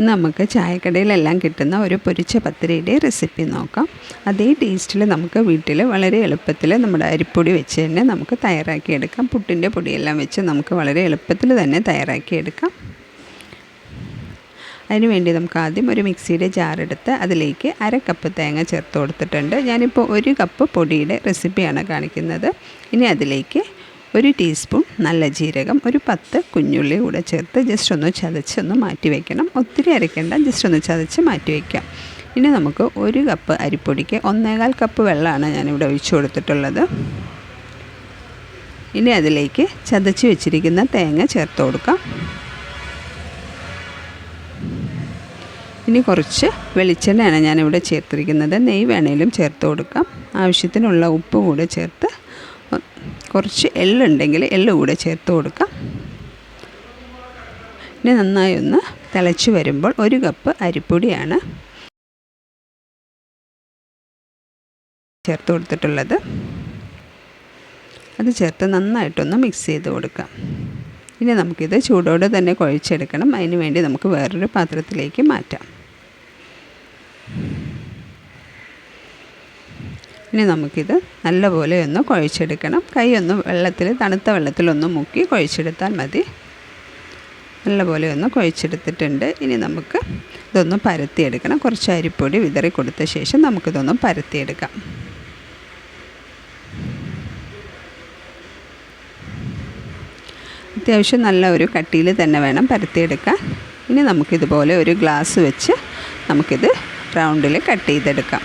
നമുക്ക് ചായക്കടയിലെല്ലാം കിട്ടുന്ന ഒരു പൊരിച്ച പത്തിരിയുടെ റെസിപ്പി നോക്കാം. അതേ ടേസ്റ്റിൽ നമുക്ക് വീട്ടിൽ വളരെ എളുപ്പത്തിൽ നമ്മുടെ അരിപ്പൊടി വെച്ച് തന്നെ നമുക്ക് തയ്യാറാക്കിയെടുക്കാം. പുട്ടിന്റെ പൊടിയെല്ലാം വെച്ച് നമുക്ക് വളരെ എളുപ്പത്തിൽ തന്നെ തയ്യാറാക്കിയെടുക്കാം. അതിനുവേണ്ടി നമുക്ക് ആദ്യം ഒരു മിക്സിയുടെ ജാറെടുത്ത് അതിലേക്ക് അര കപ്പ് തേങ്ങ ചേർത്ത് കൊടുത്തിട്ടുണ്ട്. ഞാനിപ്പോൾ ഒരു കപ്പ് പൊടിയുടെ റെസിപ്പിയാണ് കാണിക്കുന്നത്. ഇനി അതിലേക്ക് ഒരു ടീസ്പൂൺ നല്ല ജീരകം ഒരു പത്ത് കുഞ്ഞുള്ളി കൂടെ ചേർത്ത് ജസ്റ്റ് ഒന്ന് ചതച്ച് ഒന്ന് മാറ്റി വയ്ക്കണം ഒത്തിരി അരയ്ക്കേണ്ട ജസ്റ്റ് ഒന്ന് ചതച്ച് മാറ്റി വയ്ക്കാം ഇനി നമുക്ക് ഒരു കപ്പ് അരിപ്പൊടിക്ക് ഒന്നേകാൽ കപ്പ് വെള്ളമാണ് ഞാനിവിടെ ഒഴിച്ചു കൊടുത്തിട്ടുള്ളത്. ഇനി അതിലേക്ക് ചതച്ച് വെച്ചിരിക്കുന്ന തേങ്ങ ചേർത്ത് കൊടുക്കാം. ഇനി കുറച്ച് വെളിച്ചെണ്ണയാണ് ഞാനിവിടെ ചേർത്തിരിക്കുന്നത്. നെയ് വേണേലും ചേർത്ത് കൊടുക്കാം. ആവശ്യത്തിനുള്ള ഉപ്പ് കൂടെ ചേർത്ത് കുറച്ച് എള്ളുണ്ടെങ്കിൽ എള്ള് കൂടെ ചേർത്ത് കൊടുക്കാം. ഇനി നന്നായി ഒന്ന് തിളച്ച് വരുമ്പോൾ ഒരു കപ്പ് അരിപ്പൊടിയാണ് ചേർത്ത് കൊടുത്തിട്ടുള്ളത്. അത് ചേർത്ത് നന്നായിട്ടൊന്ന് മിക്സ് ചെയ്ത് കൊടുക്കാം. ഇനി നമുക്കിത് ചൂടോടെ തന്നെ കുഴച്ചെടുക്കണം. അതിന് വേണ്ടി നമുക്ക് വേറൊരു പാത്രത്തിലേക്ക് മാറ്റാം. ഇനി നമുക്കിത് നല്ലപോലെ ഒന്ന് കുഴച്ചെടുക്കണം. കൈ ഒന്ന് വെള്ളത്തിൽ തണുത്ത വെള്ളത്തിലൊന്ന് മുക്കി കുഴച്ചെടുത്താൽ മതി. നല്ലപോലെ ഒന്ന് കുഴച്ചെടുത്തിട്ടുണ്ട്. ഇനി നമുക്ക് ഇതൊന്ന് പരത്തിയെടുക്കണം. കുറച്ച് അരിപ്പൊടി വിതറി കൊടുത്ത ശേഷം നമുക്കിതൊന്ന് പരത്തിയെടുക്കാം. അത്യാവശ്യം നല്ല ഒരു കട്ടിയിൽ തന്നെ വേണം പരത്തിയെടുക്കാൻ. ഇനി നമുക്കിതുപോലെ ഒരു ഗ്ലാസ് വെച്ച് നമുക്കിത് റൗണ്ടിൽ കട്ട് ചെയ്തെടുക്കാം.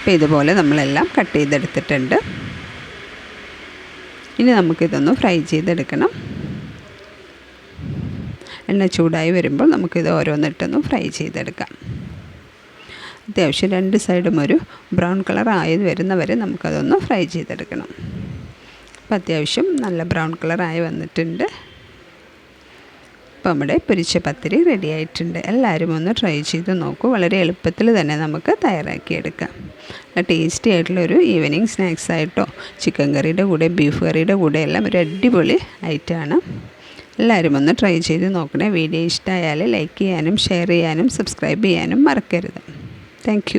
അപ്പോൾ ഇതുപോലെ നമ്മളെല്ലാം കട്ട് ചെയ്തെടുത്തിട്ടുണ്ട്. ഇനി നമുക്കിതൊന്ന് ഫ്രൈ ചെയ്തെടുക്കണം. എണ്ണ ചൂടായി വരുമ്പോൾ നമുക്കിത് ഓരോന്നിട്ടൊന്ന് ഫ്രൈ ചെയ്തെടുക്കാം. അത്യാവശ്യം രണ്ട് സൈഡും ഒരു ബ്രൗൺ കളർ ആയത് വരുന്നവരെ നമുക്കതൊന്ന് ഫ്രൈ ചെയ്തെടുക്കണം. അപ്പോൾ അത്യാവശ്യം നല്ല ബ്രൗൺ കളറായി വന്നിട്ടുണ്ട്. ഇപ്പോൾ നമ്മുടെ പൊരിച്ച പത്തിരി റെഡി ആയിട്ടുണ്ട്. എല്ലാവരും ഒന്ന് ട്രൈ ചെയ്ത് നോക്കൂ. വളരെ എളുപ്പത്തിൽ തന്നെ നമുക്ക് തയ്യാറാക്കിയെടുക്കാം. ടേസ്റ്റി ആയിട്ടുള്ളൊരു ഈവനിങ് സ്നാക്സ് ആയിട്ടോ ചിക്കൻ കറിയുടെ കൂടെ ബീഫ് കറിയുടെ കൂടെ എല്ലാം ഒരു അടിപൊളി ഐറ്റമാണ്. എല്ലാവരും ഒന്ന് ട്രൈ ചെയ്ത് നോക്കണേ. വീഡിയോ ഇഷ്ടമായാൽ ലൈക്ക് ചെയ്യാനും ഷെയർ ചെയ്യാനും സബ്സ്ക്രൈബ് ചെയ്യാനും മറക്കരുത്. താങ്ക്